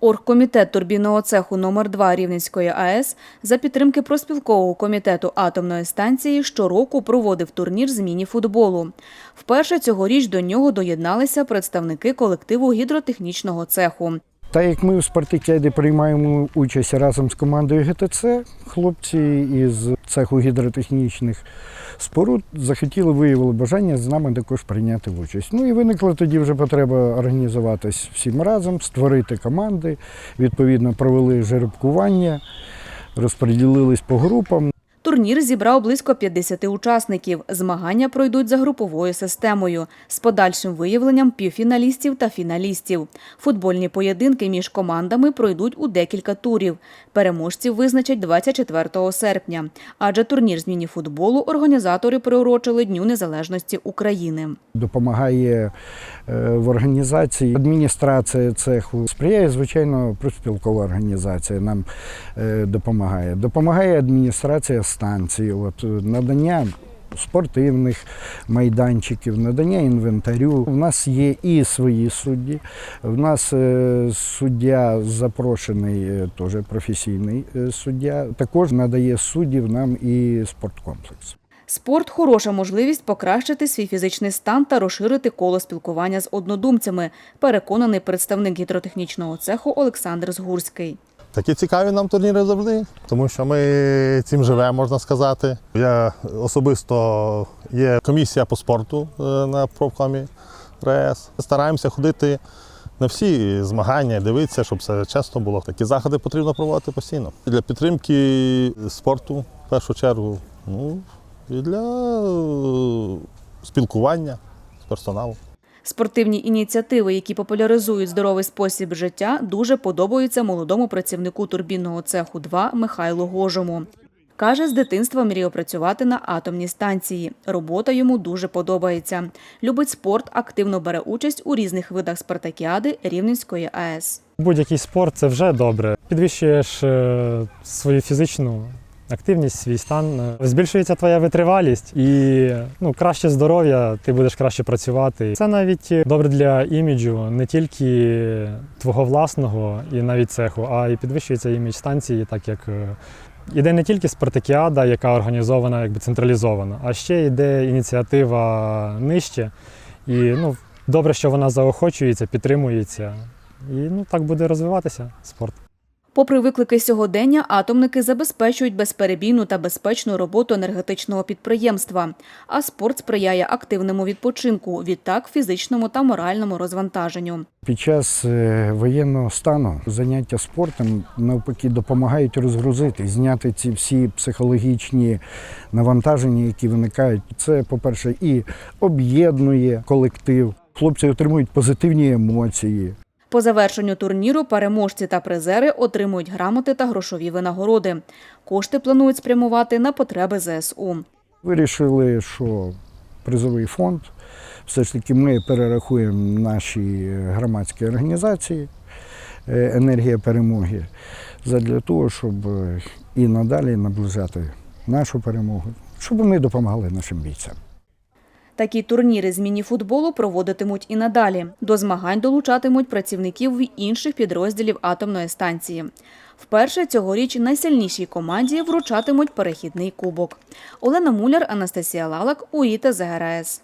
Оргкомітет турбінного цеху номер 2 Рівненської АЕС за підтримки проспілкового комітету атомної станції щороку проводив турнір з міні-футболу. Вперше цьогоріч до нього доєдналися представники колективу гідротехнічного цеху. Так як ми в спартакіаді приймаємо участь разом з командою ГТЦ, хлопці із цеху гідротехнічних споруд захотіли, виявили бажання з нами також прийняти участь. Ну і виникла тоді вже потреба організуватись всім разом, створити команди, відповідно провели жеребкування, розподілились по групам. Турнір зібрав близько 50 учасників. Змагання пройдуть за груповою системою з подальшим виявленням півфіналістів та фіналістів. Футбольні поєдинки між командами пройдуть у декілька турів. Переможців визначать 24 серпня. Адже турнір з міні-футболу організатори приурочили Дню Незалежності України. Допомагає е, в організації адміністрація цеху. Сприяє, звичайно, профспілкова організація нам е, допомагає. Допомагає адміністрація станції, от, е, надання спортивних майданчиків, надання інвентарю. У нас є і свої судді. У нас е, суддя запрошений, е, теж професійний суддя. Також надає суддів нам і спорткомплекс. Спорт хороша можливість покращити свій фізичний стан та розширити коло спілкування з однодумцями, переконаний представник гідротехнічного цеху Олександр Згурський. Такі цікаві нам турніри завжди, тому що ми цим живемо, можна сказати. Я особисто є комісія по спорту е, на профкомі РЕС. Стараємося ходити на всі змагання, дивитися, щоб все чесно було. Такі заходи потрібно проводити постійно. Для підтримки спорту, в першу чергу, ну і для е, спілкування з персоналом. Спортивні ініціативи, які популяризують здоровий спосіб життя, дуже подобаються молодому працівнику турбінного цеху 2 Михайлу Гожому. Каже, з дитинства мріяв працювати на атомній станції. Робота йому дуже подобається. Любить спорт, активно бере участь у різних видах спартакіади Рівненської АЕС. Будь-який спорт це вже добре. Підвищуєш е, свою фізичну активність, свій стан. е, Збільшується твоя витривалість і ну, краще здоров'я, ти будеш краще працювати. Це навіть добре для іміджу не тільки твого власного і навіть цеху, а й підвищується імідж станції, так як. е, Іде не тільки спартакіада, яка організована якби централізовано, а ще йде ініціатива нижче. І ну, добре, що вона заохочується, підтримується. І ну, так буде розвиватися спорт. Попри виклики сьогодення, атомники забезпечують безперебійну та безпечну роботу енергетичного підприємства. А спорт сприяє активному відпочинку, відтак фізичному та моральному розвантаженню. Під час е, воєнного стану заняття спортом навпаки допомагають розгрузити, зняти ці всі психологічні навантаження, які виникають. Це, по-перше, і об'єднує колектив. Хлопці отримують позитивні емоції. По завершенню турніру переможці та призери отримують грамоти та грошові винагороди. Кошти планують спрямувати на потреби ЗСУ. Вирішили, що призовий фонд все ж таки ми перерахуємо наші громадські організації е, енергія перемоги задля того, щоб е, і надалі наближати нашу перемогу, щоб вони допомагали нашим бійцям. Такі турніри з міні-футболу проводитимуть і надалі. До змагань долучатимуть працівників інших підрозділів атомної станції. Вперше цьогоріч найсильнішій команді вручатимуть перехідний кубок. Олена Муляр, Анастасія Лалак, УІТА ЗГРАЕС.